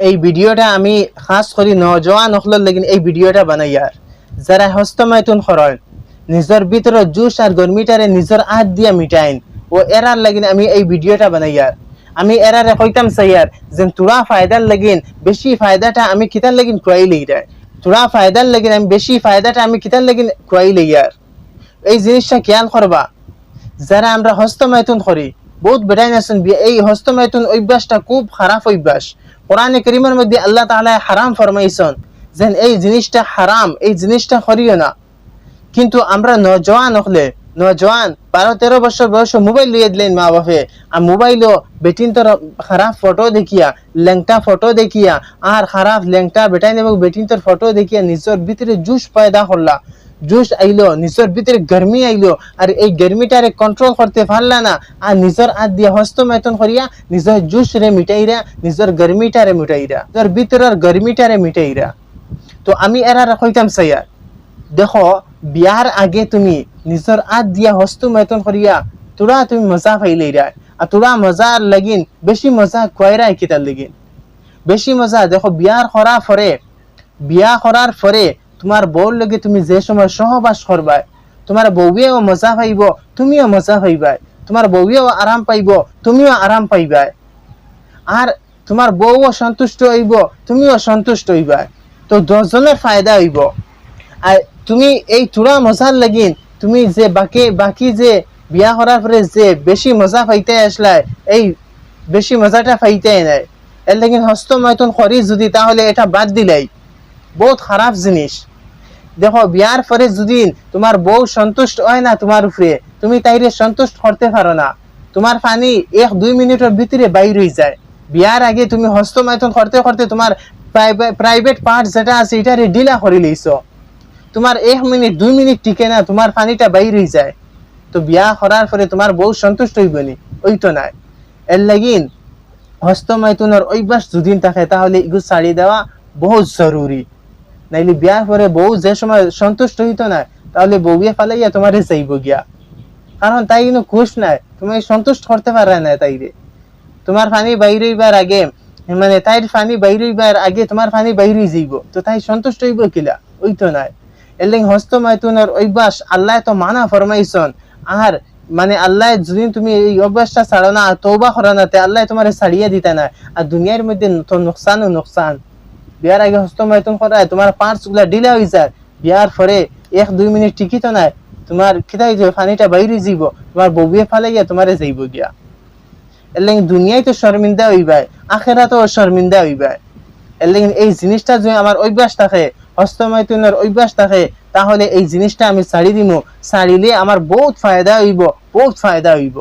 এই ভিডিওটা আমি খাস করে নজওয়ান হকলের লাগিন এই ভিডিওটা বানাই আর যারা হস্তমাইতুন খরণ নিজের ভিতরে জুস আর গরমিটারে নিজের হাত দিয়া মিটাইন ও এরার লাগিন আমি এই ভিডিওটা বানাই আর আমি এরারে কইতাম সাইয়ার যে তোরা ফায়দার লাগিন বেশি ফায়দাটা আমি কিতার লাগিন খুয়াই লই রে তোরা ফায়দার লাগিন আমি বেশি ফায়দাটা আমি কিতার লাগিন খুয়াই লই আর এই জিনিসটা খেয়াল করবা যারা আমরা হস্তমাইথুন করি বহুত বেড়াই আছেন এই হস্তমাইথুন অভ্যাসটা খুব খারাপ অভ্যাস। কোরআনে করিমের মধ্যে আল্লাহ তাআলা হারাম ফরমাইছেন যেন এই জিনিসটা হারাম, এই জিনিসটা করিও না। কিন্তু আমরা নজওয়ান হলে, নজওয়ান বারো তেরো বছর বয়স মোবাইল লিয়ে দিলেন মা বাপে আর মোবাইলও বেটিন তোর খারাপ ফটো দেখিয়া, ল্যাংটা ফটো দেখিয়া, আর খারাপ ল্যাংটা বেটাইন এবং বেটিন তোর ফটো দেখিয়া নিজের ভিতরে জুস পয়দা করলা। জুস আইলো নিজের ভিতরে গরমি আইলো আর এই গরমিটারে কন্ট্রোল করতে পারলা না আর নিজের হাত দিয়ে হস্তমেতন করিয়া নিজের জুস রে মিটাইরা নিজের গরমিটারে মিটাইরা নিজের ভিতরের গরমিটারে মিটাইরা তো আমি এরা কইতাম সাইয়ার দেখো বিয়ার আগে তুমি নিজের হাত দিয়া হস্ত মেতন করিয়া তোরা তুমি মজা পাইলে রা আর তোরা মজার লাগিন বেশি মজা খুয়াইরা কিতার লাগিন। বেশি মজা, দেখো বিয়ার করার পরে বিয়া করার পরে তোমার বউর লগে তুমি যে সময় সহবাস করবা তোমার বউয়েও মজা পাইব, তুমিও মজা পাইবাই। তোমার বউয়েও আরাম পাইব, তুমিও আরাম পাইবাই। আর তোমার বউও সন্তুষ্ট হইব, তুমিও সন্তুষ্ট হইবা তো দশজনের ফায়দা হইব। আর তুমি এই তুরা মজার লাগিন, তুমি যে বাকি বাকি যে বিয়া করার পরে যে বেশি মজা পাইতে আসলাই এই বেশি মজাটা পাইতে নাই। এর লাগিন হস্ত ময়তন করি যদি তাহলে এটা বাদ দিলাই। বহুত খারাপ জিনিস দেখো, বিয়ার পরে যদি তোমার বউ সন্তুষ্ট হয় না তোমার উপরে, তুমি তাইরে সন্তুষ্ট করতে পারো না। তোমার পানি এক, দুই মিনিটের ভিতরে বাইর হয়ে যায়। বিয়ার আগে তুমি হস্তমায়তন করতে করতে তোমার প্রাইভেট পার্ট যেটা আছে, এটারে ডিলা করে লইছো। তোমার এক মিনিট, দুই মিনিট টিকে না, তোমার পানিটা বাইর হয়ে যায়। তো বিয়া করার পরে তোমার বউ সন্তুষ্ট হইব নি ওই তো নাই। এর লাগিন হস্তমায়তনের অভ্যাস দুদিন থাকে, তাহলে এগুলো ছাড়ি দেওয়া বহুত জরুরি। নাইলে বিয়ার পরে বউ যে সময় সন্তুষ্ট হইতো না, তাহলে বউয়ে ফালাইয়া তোমারে চাইব গিয়া। কারণ তাই কিন্তু খুশ নাই, তুমি সন্তুষ্ট করতে পারে না তাইরে তোমার পানি বাইর আগে মানে তাইর পানি বাইর হইবার আগে তোমার পানি বাইর যাইব, তো তাই সন্তুষ্ট হইব কিলা, ওই তো নাই। এলেন হস্ত মাইতুনের অভ্যাস আল্লাহ তো মানা ফরমাইছন, আর মানে আল্লাহ যদি তুমি এই অভ্যাসটা ছাড়ো না তৌবা করো না, তে আল্লাহ তোমার ছাড়িয়ে দিতে না আর দুনিয়ার মধ্যে তো নোকসান ও নোকসান। বিয়ার আগে হস্ত মাইতুন করায় তোমার পার্টসগুলা ডিলে হয়ে যায়। বিয়ার পরে এক, দুই মিনিট টিকিত নাই। তোমার খিদাই যাবে পানিটা বাইরে যাইব তোমার বউয়ে ফালে গিয়া তোমারে যাইব গিয়া। এর লাগি দুনিয়ায় তো শর্মিন্দা হইবাই আখেরা তো শর্মিন্দা হইবাই এর লাগি এই জিনিসটা যদি আমার অভ্যাস থাকে হস্তমাইতুনের অভ্যাস থাকে, তাহলে এই জিনিসটা আমি ছাড়ি দিব ছাড়িলে আমার বহুত ফায়দা হইব, বহুত ফায়দা হইব।